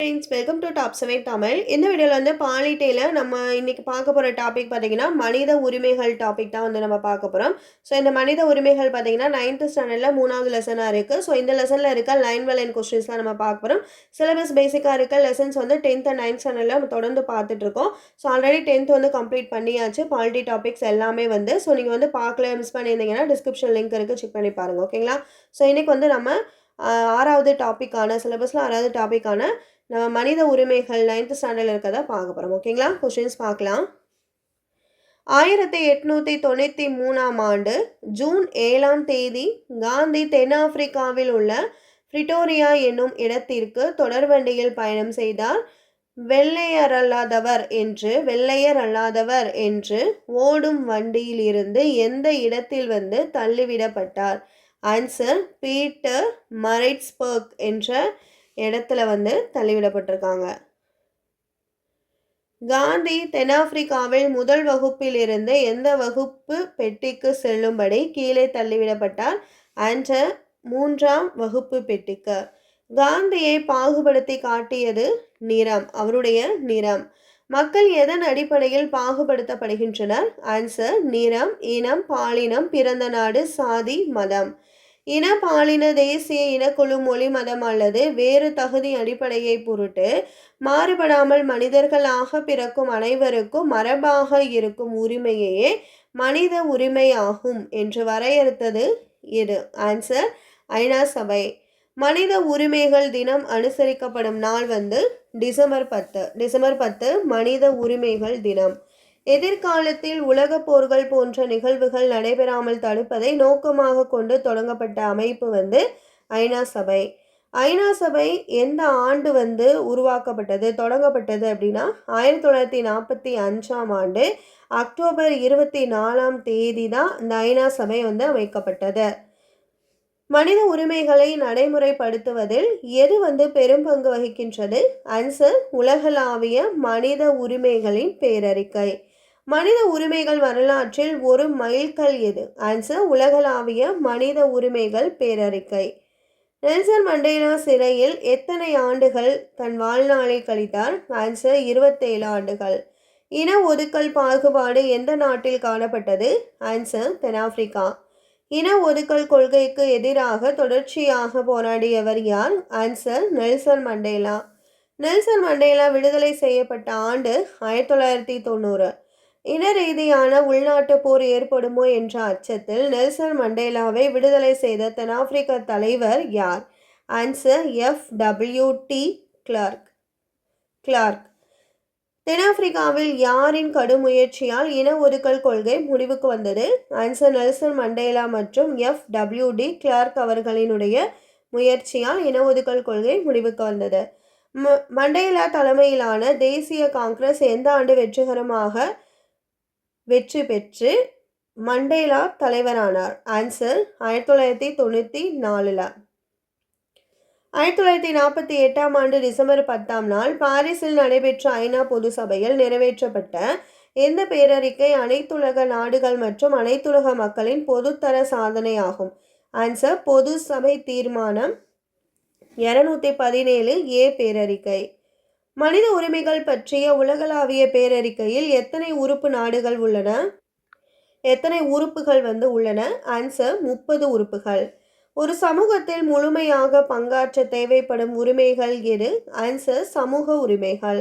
Friends welcome to top seven Tamil இந்த வீடியோவில் வந்து பாலிட்டியில் நம்ம இன்னைக்கு பார்க்க போகிற டாபிக் பார்த்தீங்கன்னா மனித உரிமைகள் டாபிக் தான் வந்து நம்ம பார்க்க போகிறோம் ஸோ இந்த மனித உரிமைகள் பார்த்தீங்கன்னா நைன்த்து ஸ்டாண்டர்டில் மூணாவது லெசனாக இருக்குது ஸோ இந்த லெசனில் இருக்க லைன் பை லைன் நம்ம பார்க்க போகிறோம் சிலபஸ் பேசிக்காக இருக்க லெசன்ஸ் வந்து டென்த் அண்ட் நைன்த் ஸ்டாண்டர்டில் நம்ம தொடர்ந்து பார்த்துட்ருக்கோம் ஸோ ஆல்ரெடி டென்த் வந்து கம்ப்ளீட் பண்ணியாச்சு. பாலிட்டி டாபிக்ஸ் எல்லாமே வந்து ஸோ நீங்கள் வந்து பார்க்கல மிஸ் பண்ணியிருந்தீங்கன்னா டிஸ்கிரிப்ஷன் லிங்க் இருக்குது செக் பண்ணி பாருங்கள் ஓகேங்களா ஸோ இன்றைக்கி வந்து நம்ம ஆறாவது டாப்பிக்கான சிலபஸில் ஆறாவது டாப்பிக்கான நம்ம மனித உரிமைகள் நைன்த் ஸ்டாண்டர்டில் இருக்கதா பார்க்க போகிறோம் ஓகேங்களா கொஷின்ஸ் பார்க்கலாம். ஆயிரத்தி எட்நூற்றி தொண்ணூற்றி மூணாம் ஆண்டு ஜூன் ஏழாம் தேதி காந்தி தென்னாப்பிரிக்காவில் உள்ள பிரிட்டோரியா என்னும் இடத்திற்கு தொடர்வண்டியில் பயணம் செய்தார். வெள்ளையரல்லாதவர் என்று வெள்ளையர் அல்லாதவர் என்று ஓடும் வண்டியில் இருந்து எந்த இடத்தில் வந்து தள்ளிவிடப்பட்டார்? ஆன்சர் பீட்டர் மரைட்ஸ்பர்க் என்ற இடத்துல வந்து தள்ளிவிடப்பட்டிருக்காங்க. காந்தி தென்னாப்பிரிக்காவில் முதல் வகுப்பிலிருந்து எந்த வகுப்பு பெட்டிக்கு செல்லும்படி கீழே தள்ளிவிடப்பட்டார் ஆன்சர் மூன்றாம் வகுப்பு பெட்டிக்கு. காந்தியை பாகுபடுத்தி காட்டியது நிறம் அவருடைய நிறம். மக்கள் எதன் அடிப்படையில் பாகுபடுத்தப்படுகின்றனர்? ஆன்சர் நிறம் இனம் பாலினம் பிறந்த நாடு சாதி மதம். இன பாலின தேசிய இனக்குழு மொழி மதம் அல்லது வேறு தகுதி அடிப்படையை பொருட்டு மாறுபடாமல் மனிதர்களாக பிறக்கும் அனைவருக்கும் மரபாக இருக்கும் உரிமையே மனித உரிமையாகும் என்று வரையறுத்தது எது ஆன்சர் ஐநா சபை. மனித உரிமைகள் தினம் அனுசரிக்கப்படும் நாள் வந்து டிசம்பர் பத்து. டிசம்பர் பத்து மனித உரிமைகள் தினம். எதிர்காலத்தில் உலகப் போர்கள் போன்ற நிகழ்வுகள் நடைபெறாமல் தடுப்பதை நோக்கமாக கொண்டு தொடங்கப்பட்ட அமைப்பு வந்து ஐநா சபை. ஐநா சபை எந்த ஆண்டு வந்து உருவாக்கப்பட்டது தொடங்கப்பட்டது அப்படின்னா ஆயிரத்தி தொள்ளாயிரத்தி நாற்பத்தி அஞ்சாம் ஆண்டு அக்டோபர் இருபத்தி நாலாம் தேதி தான் இந்த ஐநா சபை வந்து அமைக்கப்பட்டது. மனித உரிமைகளை நடைமுறைப்படுத்துவதில் எது வந்து பெரும் பங்கு வகிக்கின்றது? அன்சர் உலகளாவிய மனித உரிமைகளின் பேரறிக்கை. மனித உரிமைகள் வரலாற்றில் ஒரு மைல்கல் எது? ஆன்சர் உலகளாவிய மனித உரிமைகள் பேரறிக்கை. நெல்சன் மண்டேலா சிறையில் எத்தனை ஆண்டுகள் தன் வாழ்நாளை கழித்தார்? ஆன்சர் இருபத்தேழு ஆண்டுகள். இன ஒதுக்கல் பாகுபாடு எந்த நாட்டில் காணப்பட்டது? ஆன்சர் தென்னாப்பிரிக்கா. இன ஒதுக்கல் கொள்கைக்கு எதிராக தொடர்ச்சியாக போராடியவர் யார்? Answer Nelson Mandela Nelson Mandela விடுதலை செய்யப்பட்ட ஆண்டு ஆயிரத்தி தொள்ளாயிரத்தி தொண்ணூறு. இன ரீதியான உள்நாட்டு போர் ஏற்படுமோ என்ற அச்சத்தில் நெல்சன் மண்டேலாவை விடுதலை செய்த தென்னாப்பிரிக்க தலைவர் யார்? Answer F W de Klerk Klerk தென்னாப்பிரிக்காவில் யாரின் கடும் முயற்சியால் இன ஒதுக்கல் கொள்கை முடிவுக்கு வந்தது? ஆன்சர் நெல்சன் மண்டேலா மற்றும் எஃப் டபிள்யூ டி கிளார்க் அவர்களினுடைய முயற்சியால் இன ஒதுக்கல் கொள்கை முடிவுக்கு வந்தது. ம- மண்டேலா தலைமையிலான தேசிய காங்கிரஸ் எந்த ஆண்டு வெற்றிகரமாக வெற்றி பெற்று மண்டேலா தலைவரானார். ஆன்சர் ஆயிரத்தி தொள்ளாயிரத்தி தொண்ணூற்றி நாலில். ஆயிரத்தி தொள்ளாயிரத்தி நாற்பத்தி எட்டாம் ஆண்டு டிசம்பர் பத்தாம் நாள் பாரிஸில் நடைபெற்ற ஐநா பொது சபையில் நிறைவேற்றப்பட்ட இந்த பேரறிக்கை அனைத்துலக நாடுகள் மற்றும் அனைத்துலக மக்களின் பொதுத்தர சாதனையாகும்? ஆன்சர் பொது சபை தீர்மானம் இருநூத்தி பதினேழு ஏ பேரறிக்கை. மனித உரிமைகள் பற்றிய உலகளாவிய பேரறிக்கையில் எத்தனை உறுப்பு நாடுகள் உள்ளன? எத்தனை உறுப்புகள் வந்து உள்ளன? ஆன்சர் முப்பது உறுப்புகள். ஒரு சமூகத்தில் முழுமையாக பங்காற்ற தேவைப்படும் உரிமைகள் எது? ஆன்சர் சமூக உரிமைகள்.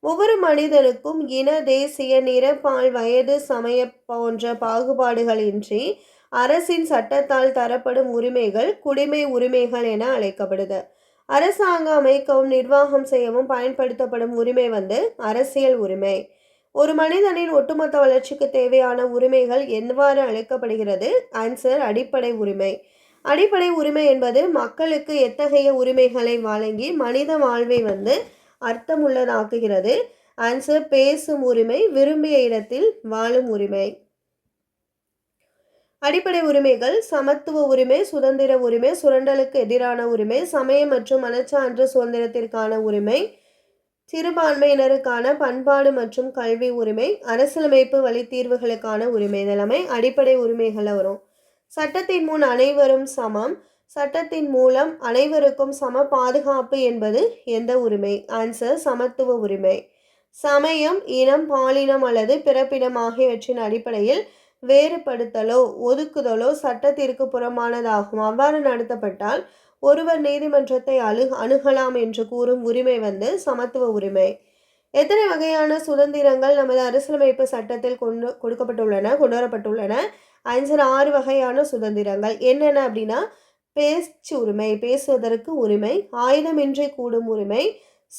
ஒவ்வொரு மனிதனுக்கும் இன தேசிய நிற பால் வயது சமய போன்ற பாகுபாடுகளின்றி அரசின் சட்டத்தால் தரப்படும் உரிமைகள் குடிமை உரிமைகள் என அழைக்கப்படுது. அரசாங்கம் அமைக்கவும் நிர்வாகம் செய்யவும் பயன்படுத்தப்படும் உரிமை வந்து அரசியல் உரிமை. ஒரு மனிதனின் ஒட்டுமொத்த வளர்ச்சிக்கு தேவையான உரிமைகள் எவ்வாறு அழைக்கப்படுகிறது ஆன்சர் அடிப்படை உரிமை. அடிப்படை உரிமை என்பது மக்களுக்கு எத்தகைய உரிமைகளை வழங்கி மனித வாழ்வை வந்து அர்த்தமுள்ளதாக்குகிறது? ஆன்சர் பேசும் உரிமை விரும்பிய இடத்தில் வாழும் உரிமை. அடிப்படை உரிமைகள் சமத்துவ உரிமை சுதந்திர உரிமை சுரண்டலுக்கு எதிரான உரிமை சமய மற்றும் மனச்சான்று சுதந்திரத்திற்கான உரிமை சிறுபான்மையினருக்கான பண்பாடு மற்றும் கல்வி உரிமை அரசியலமைப்பு வழித்தீர்வுகளுக்கான உரிமை இதெல்லாமே அடிப்படை உரிமைகளில் வரும். சட்டத்தின் முன் அனைவரும் சமம். சட்டத்தின் மூலம் அனைவருக்கும் சம பாதுகாப்பு என்பது எந்த உரிமை? ஆன்சர் சமத்துவ உரிமை. சமயம் இனம் பாலினம் அல்லது பிறப்பிடம் ஆகியவற்றின் அடிப்படையில் வேறுபடுத்தலோ ஒதுக்குதலோ சட்டத்திற்கு புறமானதாகும். அவ்வாறு நடத்தப்பட்டால் ஒருவர் நீதிமன்றத்தை அழு அணுகலாம் என்று கூறும் உரிமை வந்து சமத்துவ உரிமை. எத்தனை வகையான சுதந்திரங்கள் நமது அரசியலமைப்பு சட்டத்தில் கொண்டு கொடுக்கப்பட்டுள்ளன கொண்டு வரப்பட்டுள்ளன ஆறு வகையான சுதந்திரங்கள். என்னென்ன அப்படின்னா பேச்சு உரிமை பேசுவதற்கு உரிமை ஆயுதமின்றி கூடும் உரிமை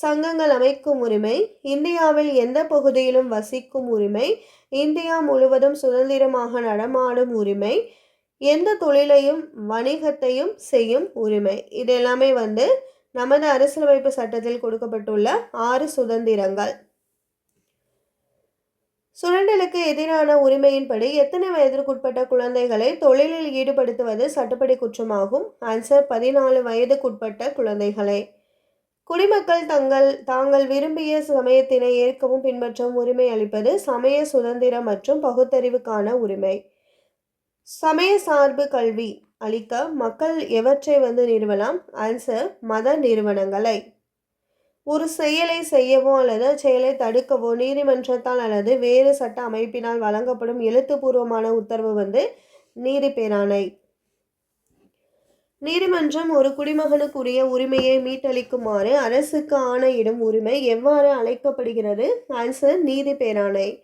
சங்கங்கள் அமைக்கும் உரிமை இந்தியாவில் எந்த பகுதியிலும் வசிக்கும் உரிமை இந்தியா முழுவதும் சுதந்திரமாக நடமாடும் உரிமை எந்த தொழிலையும் வணிகத்தையும் செய்யும் உரிமை. இது எல்லாமே வந்து நமது அரசியலமைப்பு சட்டத்தில் கொடுக்கப்பட்டுள்ள ஆறு சுதந்திரங்கள். சுரண்டலுக்கு எதிரான உரிமையின்படி எத்தனை வயதிற்குட்பட்ட குழந்தைகளை தொழிலில் ஈடுபடுத்துவது சட்டப்படி குற்றமாகும்? ஆன்சர் பதினாலு வயதுக்குட்பட்ட குழந்தைகளை. குடிமக்கள் தங்கள் தாங்கள் விரும்பிய சமயத்தினை ஏற்கவும் பின்பற்றவும் உரிமை அளிப்பது சமய சுதந்திரம் மற்றும் பகுத்தறிவுக்கான உரிமை. சமய சார்பு கல்வி அளிக்க மக்கள் எவற்றை வந்து நிறுவலாம்? ஆன்சர் மத நிறுவனங்களை. ஒரு செயலை செய்யவோ அல்லது செயலை தடுக்கவோ நீதிமன்றத்தால் அல்லது வேறு சட்ட அமைப்பினால் வழங்கப்படும் எழுத்துப்பூர்வமான உத்தரவு வந்து நீதி பேராணை நீதிமன்றம் ஒரு குடிமகனுக்குரிய உரிமையை மீட்டளிக்குமாறு அரசுக்கு ஆணையிடும் உரிமை எவ்வாறு அழைக்கப்படுகிறது? ஆன்சர் நீதி பேராணை.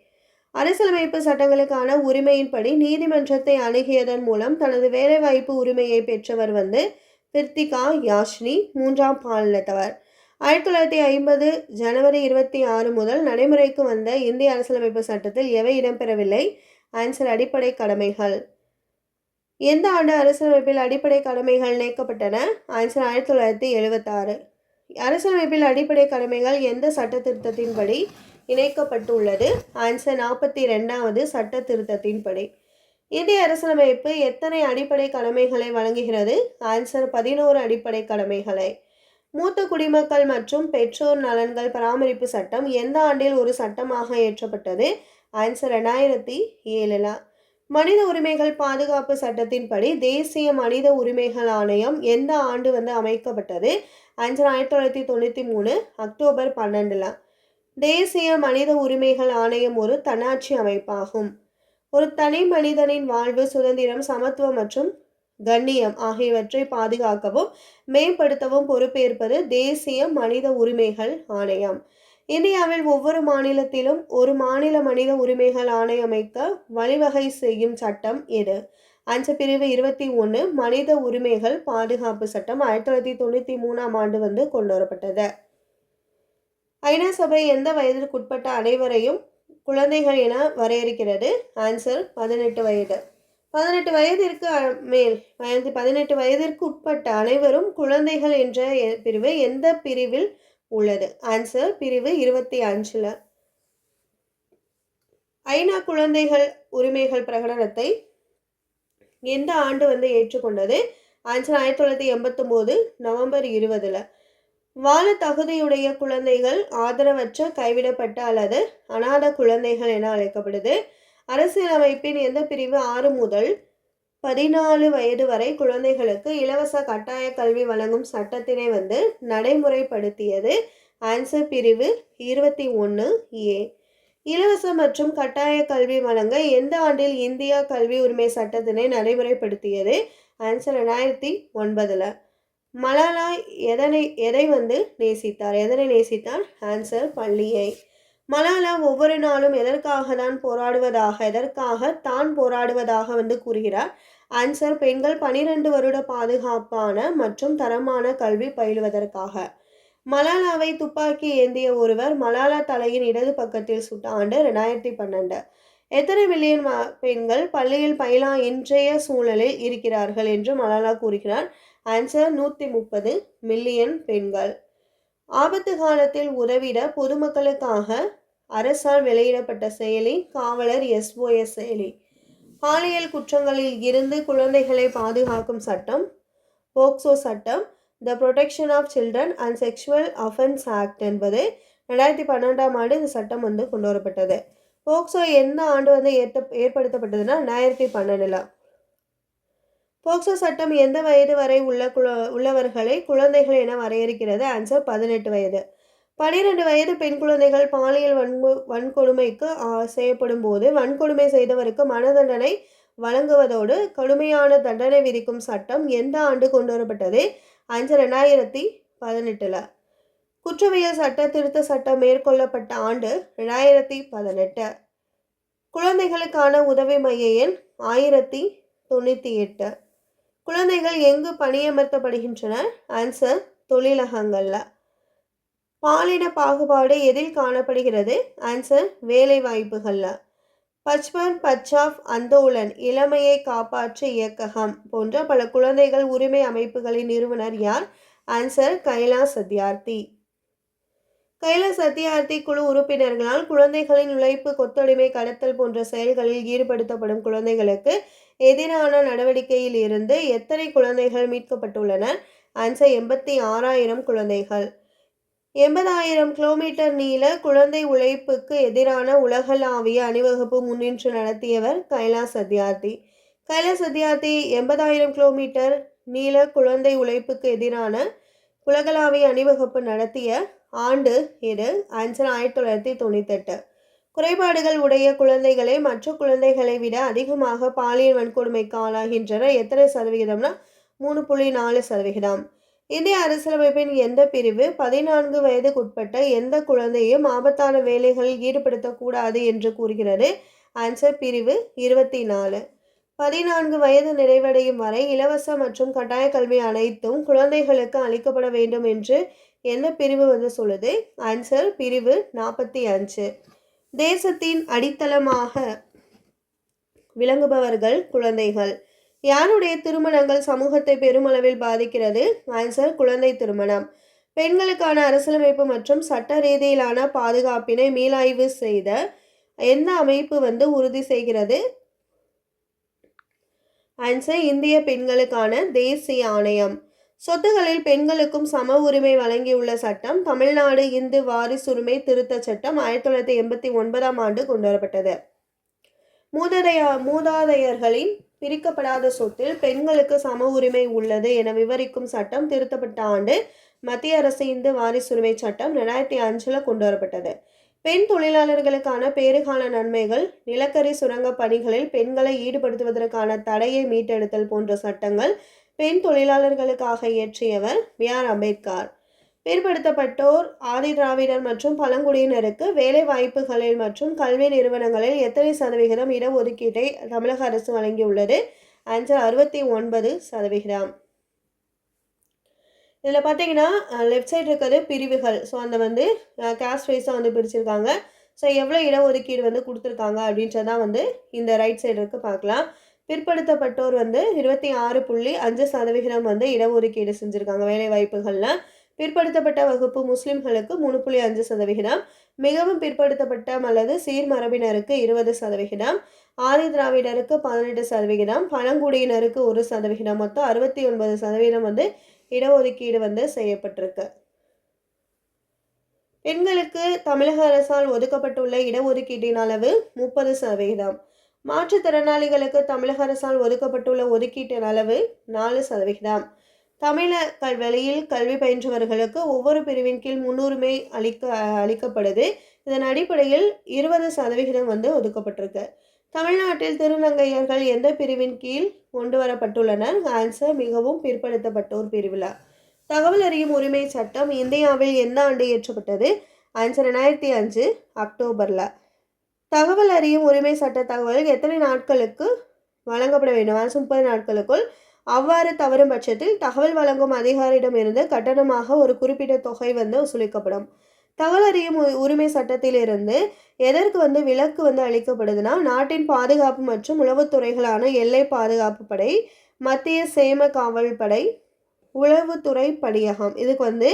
அரசியலமைப்பு சட்டங்களுக்கான உரிமையின்படி நீதிமன்றத்தை அணுகியதன் மூலம் தனது வேலைவாய்ப்பு உரிமையை பெற்றவர் வந்து பிர்த்திகா யாஷ்னி மூன்றாம் பாலினத்தவர். ஆயிரத்தி தொள்ளாயிரத்தி ஐம்பது ஜனவரி இருபத்தி ஆறு முதல் நடைமுறைக்கு வந்த இந்திய அரசியலமைப்பு சட்டத்தில் எவை இடம்பெறவில்லை? ஆன்சர் அடிப்படை கடமைகள். எந்த ஆண்டு அரசியலமைப்பில் அடிப்படை கடமைகள் நீக்கப்பட்டன? ஆன்சர் ஆயிரத்தி தொள்ளாயிரத்தி எழுபத்தாறு அரசியலமைப்பில் அடிப்படை கடமைகள் எந்த சட்ட திருத்தத்தின்படி இணைக்கப்பட்டுள்ளது? ஆன்சர் நாற்பத்தி ரெண்டாவது சட்ட திருத்தத்தின்படி இந்திய அரசியலமைப்பு எத்தனை அடிப்படை கடமைகளை வழங்குகிறது? ஆன்சர் பதினோரு அடிப்படை கடமைகளை. மூத்த குடிமக்கள் மற்றும் பெற்றோர் நலன்கள் பராமரிப்பு சட்டம் எந்த ஆண்டில் ஒரு சட்டமாக இயற்றப்பட்டது ஆன்சர் ரெண்டாயிரத்தி ஏழுல. மனித உரிமைகள் பாதுகாப்பு சட்டத்தின்படி தேசிய மனித உரிமைகள் ஆணையம் எந்த ஆண்டு வந்து அமைக்கப்பட்டது? அஞ்சு ஆயிரத்தி தொள்ளாயிரத்தி தொண்ணூற்றி மூணு அக்டோபர் பன்னெண்டில். தேசிய மனித உரிமைகள் ஆணையம் ஒரு தன்னாட்சி அமைப்பாகும். ஒரு தனி மனிதனின் வாழ்வு சுதந்திரம் சமத்துவம் மற்றும் கண்ணியம் ஆகியவற்றை பாதுகாக்கவும் மேம்படுத்தவும் பொறுப்பேற்பது தேசிய மனித உரிமைகள் ஆணையம். இந்தியாவில் ஒவ்வொரு மாநிலத்திலும் ஒரு மாநில மனித உரிமைகள் ஆணையம் அமைக்க வழிவகை செய்யும் சட்டம் இது. அஞ்சு பிரிவு இருபத்தி ஒன்று மனித உரிமைகள் பாதுகாப்பு சட்டம் ஆயிரத்தி தொள்ளாயிரத்தி தொண்ணூற்றி மூணாம் ஆண்டு வந்து கொண்டு வரப்பட்டது. ஐநா சபை எந்த வயதிற்குட்பட்ட அனைவரையும் குழந்தைகள் என வரையறுக்கிறது? ஆன்சர் பதினெட்டு வயது. பதினெட்டு வயதிற்கு அ- மேல் வயது பதினெட்டு வயதிற்கு உட்பட்ட அனைவரும் குழந்தைகள் என்ற எ- பிரிவு எந்த பிரிவில் உள்ளது. ஆன்சர் பிரிவு இருபத்தி அஞ்சில். ஐநா குழந்தைகள் உரிமைகள் பிரகடனத்தை எந்த ஆண்டு வந்து ஏற்றுக்கொண்டது? ஆன்சர் ஆயிரத்தி தொள்ளாயிரத்தி எண்பத்தொம்போது நவம்பர் இருபதில். வாழ தகுதியுடைய குழந்தைகள் ஆதரவற்ற கைவிடப்பட்ட அல்லது அநாத குழந்தைகள் என அழைக்கப்படுது. அரசியலமைப்பின் எந்த பிரிவு ஆறு முதல் பதினாலு வயது வரை குழந்தைகளுக்கு இலவச கட்டாய கல்வி வழங்கும் சட்டத்தினை வந்து நடைமுறைப்படுத்தியது. ஆன்சர் பிரிவு இருபத்தி ஒன்று ஏ இலவச மற்றும் கட்டாய கல்வி வழங்க எந்த ஆண்டில் இந்தியா கல்வி உரிமை சட்டத்தினை நடைமுறைப்படுத்தியது? ஆன்சர் ரெண்டாயிரத்தி ஒன்பதில். மலாலா எதனை எதை வந்து நேசித்தார்? எதனை நேசித்தார்? ஆன்சர் பள்ளியை. மலாலா ஒவ்வொரு நாளும் எதற்காக தான் போராடுவதாக எதற்காக தான் போராடுவதாக வந்து கூறுகிறார்? ஆன்சர் பெண்கள் பனிரெண்டு வருட பாதுகாப்பான மற்றும் தரமான கல்வி பயிலுவதற்காக. மலாலாவை துப்பாக்கி ஏந்திய ஒருவர் மலாலா தலையின் இடது பக்கத்தில் சுட்ட ஆண்டு ரெண்டாயிரத்தி பன்னெண்டு. எத்தனை மில்லியன் பெண்கள் பள்ளியில் பயிலா இன்றைய சூழலில் இருக்கிறார்கள் என்று மலாலா கூறுகிறார். ஆன்சர் நூற்றி முப்பது மில்லியன் பெண்கள். ஆபத்து காலத்தில் உதவிட பொதுமக்களுக்காக அரசால் வெளியிடப்பட்ட செயலி காவலர் எஸ்ஓஎஸ் செயலி. பாலியல் குற்றங்களில் இருந்து குழந்தைகளை பாதுகாக்கும் சட்டம் போக்சோ சட்டம் the protection of children and sexual offence act என்பது ரெண்டாயிரத்தி பன்னெண்டாம் ஆண்டு இந்த சட்டம் வந்து கொண்டு வரப்பட்டது. போக்சோ எந்த ஆண்டு வந்து ஏற்ற ஏற்படுத்தப்பட்டதுன்னா ரெண்டாயிரத்தி பன்னெண்டில். போக்சோ சட்டம் எந்த வயது வரை உள்ள குழ உள்ளவர்களை குழந்தைகள் என வரையறுக்கிறது? ஆன்சர் பதினெட்டு வயது. பனிரெண்டு வயது பெண் குழந்தைகள் பாலியல் வன்மு வன்கொடுமைக்கு செய்யப்படும் போது வன்கொடுமை செய்தவருக்கு மன தண்டனை வழங்குவதோடு கடுமையான தண்டனை விதிக்கும் சட்டம் எந்த ஆண்டு கொண்டு வரப்பட்டது அஞ்சு ரெண்டாயிரத்தி பதினெட்டில். குற்றவியல் சட்ட திருத்த சட்டம் மேற்கொள்ளப்பட்ட ஆண்டு ரெண்டாயிரத்தி பதினெட்டு. குழந்தைகளுக்கான உதவி மைய எண் ஆயிரத்தி தொண்ணூற்றி எட்டு குழந்தைகள் எங்கு பணியமர்த்தப்படுகின்றன? ஆன்சர் தொழிலகங்களில். பாலின பாகுபாடு எதில் காணப்படுகிறது? ஆன்சர் வேலை வாய்ப்புகளில் பச்பன் பச்சாப் அந்தோலன் இளமையை காப்பாற்று இயக்ககம் போன்ற பல குழந்தைகள் உரிமை அமைப்புகளின் நிறுவனர் யார்? ஆன்சர் கைலாஸ் சத்யார்த்தி. கைலாஸ் சத்யார்த்தி குழு உறுப்பினர்களால் குழந்தைகளின் உழைப்பு கொத்தடிமை கடத்தல் போன்ற செயல்களில் ஈடுபடுத்தப்படும் குழந்தைகளுக்கு எதிரான நடவடிக்கையில் இருந்து எத்தனை குழந்தைகள் மீட்கப்பட்டுள்ளனர்? ஆன்சர் எண்பத்தி ஆறாயிரம் குழந்தைகள். எண்பதாயிரம் கிலோமீட்டர் நீள குழந்தை உழைப்புக்கு எதிரான உலகளாவிய அணிவகுப்பு முன்னின்று நடத்தியவர் கைலாஸ் சத்யார்த்தி. கைலாஸ் சத்யார்த்தி எண்பதாயிரம் கிலோமீட்டர் நீள குழந்தை உழைப்புக்கு எதிரான உலகளாவிய அணிவகுப்பு நடத்திய ஆண்டு இது. ஆன்சர் ஆயிரத்தி தொள்ளாயிரத்தி தொண்ணூத்தெட்டு. குறைபாடுகள் உடைய குழந்தைகளை மற்ற குழந்தைகளை விட அதிகமாக பாலியல் வன்கொடுமைக்கு ஆளாகின்றனர் எத்தனை சதவிகிதம்னா மூணு புள்ளி நாலு சதவிகிதம். இந்திய அரசியலமைப்பின் எந்த பிரிவு பதினான்கு வயதுக்குட்பட்ட எந்த குழந்தையும் ஆபத்தான வேலைகளில் ஈடுபடுத்தக்கூடாது என்று கூறுகிறது. ஆன்சர் பிரிவு இருபத்தி நாலு பதினான்கு வயது நிறைவடையும் வரை இலவச மற்றும் கட்டாய கல்வி அனைத்தும் குழந்தைகளுக்கு அளிக்கப்பட வேண்டும் என்று எந்த பிரிவு வந்து சொல்லுது? ஆன்சர் பிரிவு நாற்பத்தி அஞ்சு. தேசத்தின் அடித்தளமாக விளங்குபவர்கள் குழந்தைகள். யாருடைய திருமணங்கள் சமூகத்தை பெருமளவில் பாதிக்கிறது? ஆன்சர் குழந்தை திருமணம். பெண்களுக்கான அரசியலமைப்பு மற்றும் சட்ட ரீதியிலான பாதுகாப்பினை மீளாய்வு செய்த எந்த அமைப்பு வந்து உறுதி செய்கிறது? ஆன்சர் இந்திய பெண்களுக்கான தேசிய ஆணையம். சொத்துகளில் பெண்களுக்கும் சம உரிமை வழங்கியுள்ள சட்டம் தமிழ்நாடு இந்து வாரிசுரிமை திருத்த சட்டம் ஆயிரத்தி தொள்ளாயிரத்தி எண்பத்தி ஒன்பதாம் ஆண்டு கொண்டு வரப்பட்டது. மூதாதைய மூதாதையர்களின் பிரிக்கப்படாத சொத்தில் பெண்களுக்கு சம உரிமை உள்ளது என விவரிக்கும் சட்டம் திருத்தப்பட்ட ஆண்டு மத்திய அரசு இந்து வாரிசுரிமை சட்டம் ரெண்டாயிரத்தி அஞ்சில் கொண்டு வரப்பட்டது. பெண் தொழிலாளர்களுக்கான பேறுகால நன்மைகள் நிலக்கரி சுரங்க பணிகளில் பெண்களை ஈடுபடுத்துவதற்கான தடையை மீட்டெடுத்தல் போன்ற சட்டங்கள் பெண் தொழிலாளர்களுக்காக இயற்றியவர் பி ஆர் அம்பேத்கர். பிற்படுத்தப்பட்டோர் ஆதி திராவிடர் மற்றும் பழங்குடியினருக்கு வேலை வாய்ப்புகளில் மற்றும் கல்வி நிறுவனங்களில் எத்தனை சதவிகிதம் இடஒதுக்கீட்டை தமிழக அரசு வழங்கியுள்ளது? ஆன்சர் அறுபத்தி ஒன்பது சதவிகிதம். இதில் பார்த்தீங்கன்னா லெஃப்ட் சைடு இருக்கிறது பிரிவுகள். ஸோ அந்த வந்து கேஸ்ட் வைஸாக வந்து பிரிச்சிருக்காங்க. ஸோ எவ்வளோ இடஒதுக்கீடு வந்து கொடுத்துருக்காங்க அப்படின்றதான் வந்து இந்த ரைட் சைடு இருக்கு பார்க்கலாம். பிற்படுத்தப்பட்டோர் வந்து இருபத்தி ஆறு புள்ளி அஞ்சு சதவிகிதம் வந்து இடஒதுக்கீடு செஞ்சுருக்காங்க வேலை வாய்ப்புகளில் பிற்படுத்தப்பட்ட வகுப்பு முஸ்லிம்களுக்கு மூணு புள்ளி அஞ்சு சதவிகிதம் மிகவும் பிற்படுத்தப்பட்ட அல்லது சீர்மரபினருக்கு இருபது சதவிகிதம் ஆதி திராவிடருக்கு பதினெட்டு சதவிகிதம் பழங்குடியினருக்கு ஒரு சதவிகிதம் மொத்தம் அறுபத்தி ஒன்பது சதவீதம் வந்து இடஒதுக்கீடு வந்து செய்யப்பட்டிருக்கு. பெண்களுக்கு தமிழக அரசால் ஒதுக்கப்பட்டுள்ள இடஒதுக்கீட்டின் அளவு முப்பது சதவிகிதம். மாற்றுத்திறனாளிகளுக்கு தமிழக அரசால் ஒதுக்கப்பட்டுள்ள ஒதுக்கீட்டின் அளவு நாலு சதவிகிதம். தமிழ கல்வெளியில் கல்வி பயின்றவர்களுக்கு ஒவ்வொரு பிரிவின் கீழ் முன்னுரிமை அளிக்க அளிக்கப்படுது. இதன் அடிப்படையில் இருபது சதவிகிதம் வந்து ஒதுக்கப்பட்டிருக்கு. தமிழ்நாட்டில் திருநங்கையர்கள் எந்த பிரிவின் கீழ் கொண்டு வரப்பட்டுள்ளனர்? ஆன்சர் மிகவும் பிற்படுத்தப்பட்டோர் பிரிவில் தகவல் அறியும் உரிமை சட்டம் இந்தியாவில் எந்த ஆண்டு இயற்றப்பட்டது? ஆன்சர் ரெண்டாயிரத்தி அஞ்சு அக்டோபரில். தகவல் அறியும் உரிமை சட்ட தகவல் எத்தனை நாட்களுக்கு வழங்கப்பட வேண்டும்? ஆன்சர் முப்பது நாட்களுக்குள் அவ்வாறு தவறும் பட்சத்தில் தகவல் வழங்கும் அதிகாரியிடமிருந்து கட்டணமாக ஒரு குறிப்பிட்ட தொகை வந்து வசூலிக்கப்படும். தகவல் அறியும் உ- உரிமை சட்டத்திலிருந்து எதற்கு வந்து விலக்கு வந்து அளிக்கப்படுதுன்னா நாட்டின் பாதுகாப்பு மற்றும் உளவுத்துறைகளான எல்லை பாதுகாப்பு படை மத்திய சேம காவல் படை உளவுத்துறை படியகம் இதுக்கு வந்து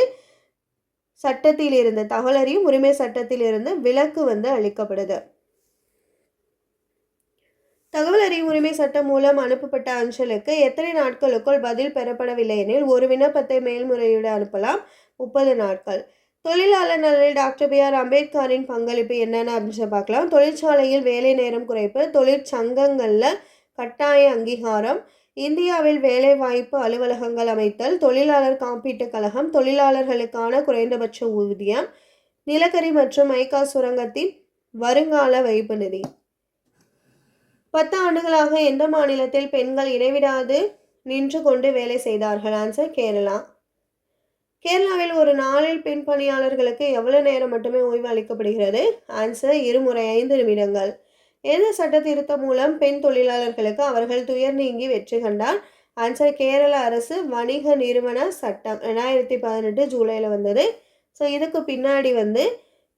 சட்டத்திலிருந்து தகவல் அறியும் உரிமை சட்டத்திலிருந்து விலக்கு வந்து அளிக்கப்படுது. தகவல் அறியும் உரிமை சட்டம் மூலம் அனுப்பப்பட்ட அஞ்சலுக்கு எத்தனை நாட்களுக்குள் பதில் பெறப்படவில்லை எனில் ஒரு விண்ணப்பத்தை மேல்முறையீடு அனுப்பலாம். முப்பது நாட்கள். தொழிலாளர் நலனில் டாக்டர் பி ஆர் அம்பேத்கரின் பங்களிப்பு என்னென்ன அப்படின்னு பார்க்கலாம். தொழிற்சாலையில் வேலை நேரம் குறைப்பு தொழிற்சங்கங்களில் கட்டாய அங்கீகாரம் இந்தியாவில் வேலைவாய்ப்பு அலுவலகங்கள் அமைத்தல் தொழிலாளர் காப்பீட்டுக் கழகம் தொழிலாளர்களுக்கான குறைந்தபட்ச ஊதியம் நிலக்கரி மற்றும் மைக்கா சுரங்கத்தின் வருங்கால வைப்பு நிதி. பத்து ஆண்டுகளாக எந்த மாநிலத்தில் பெண்கள் இடைவிடாது நின்று கொண்டு வேலை செய்தார்கள்? ஆன்சர் கேரளா. கேரளாவில் ஒரு நாளில் பெண் பணியாளர்களுக்கு எவ்வளவு நேரம் மட்டுமே ஓய்வு அளிக்கப்படுகிறது? ஆன்சர் இருமுறை ஐந்து நிமிடங்கள். எந்த சட்ட திருத்தம் மூலம் பெண் தொழிலாளர்களுக்கு அவர்கள் துயர் நீங்கி வெற்றி கண்டார்? ஆன்சர் கேரள அரசு வணிக நிறுவன சட்டம். ரெண்டாயிரத்தி பதினெட்டு ஜூலையில் வந்தது. ஸோ இதுக்கு பின்னாடி வந்து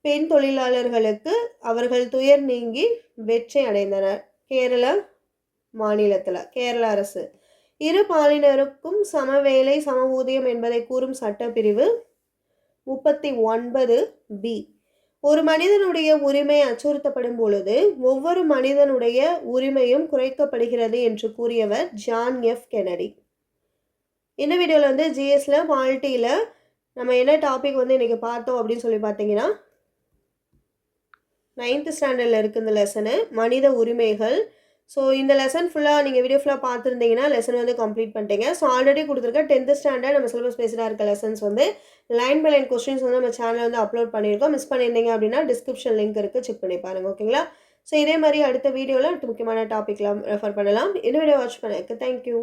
பெண் தொழிலாளர்களுக்கு அவர்கள் துயர் நீங்கி வெற்றி அடைந்தனர். கேரள மாநிலத்தில் கேரள அரசு. இரு பாலினருக்கும் சமவேலை சம ஊதியம் என்பதை கூறும் சட்டப்பிரிவு முப்பத்தி ஒன்பது பி ஒரு மனிதனுடைய உரிமை அச்சுறுத்தப்படும் பொழுது ஒவ்வொரு மனிதனுடைய உரிமையும் குறைக்கப்படுகிறது என்று கூறியவர் ஜான் எஃப் கெனடி இந்த வீடியோவில் வந்து ஜிஎஸ்ல பாலிட்டியில் நம்ம என்ன டாபிக் வந்து இன்றைக்கி பார்த்தோம் அப்படின்னு சொல்லி பார்த்தீங்கன்னா நைன்த்து ஸ்டாண்டர்டில் இருக்குது இந்த லெசனு மனித உரிமைகள். ஸோ இந்த லெசன் ஃபுல்லாக நீங்கள் வீடியோ ஃபுல்லாக பார்த்துருந்தீங்கன்னா லெசன் வந்து கம்ப்ளீட் பண்ணிட்டீங்க. ஸோ ஆல்ரெடி கொடுத்துருக்க டென்த்து ஸ்டாண்டர்ட் நம்ம சிலபஸ் பேஸ்டாக இருக்க லெசன்ஸ் வந்து லைன் பை லைன் கொஸ்டின்ஸ் வந்து நம்ம சேனலில் வந்து அப்லோட் பண்ணியிருக்கோம். மிஸ் பண்ணியிருந்தீங்க அப்படின்னா டிஸ்கிரிப்ஷன் லிங்க் இருக்குது செக் பண்ணி பாருங்கள் ஓகேங்களா ஸோ இதே மாதிரி அடுத்த வீடியோவில் முக்கியமான டாப்பிக்லாம் ரெஃபர் பண்ணலாம். இந்த வீடியோ வாட்ச் பண்ணதுக்கு தேங்க்யூ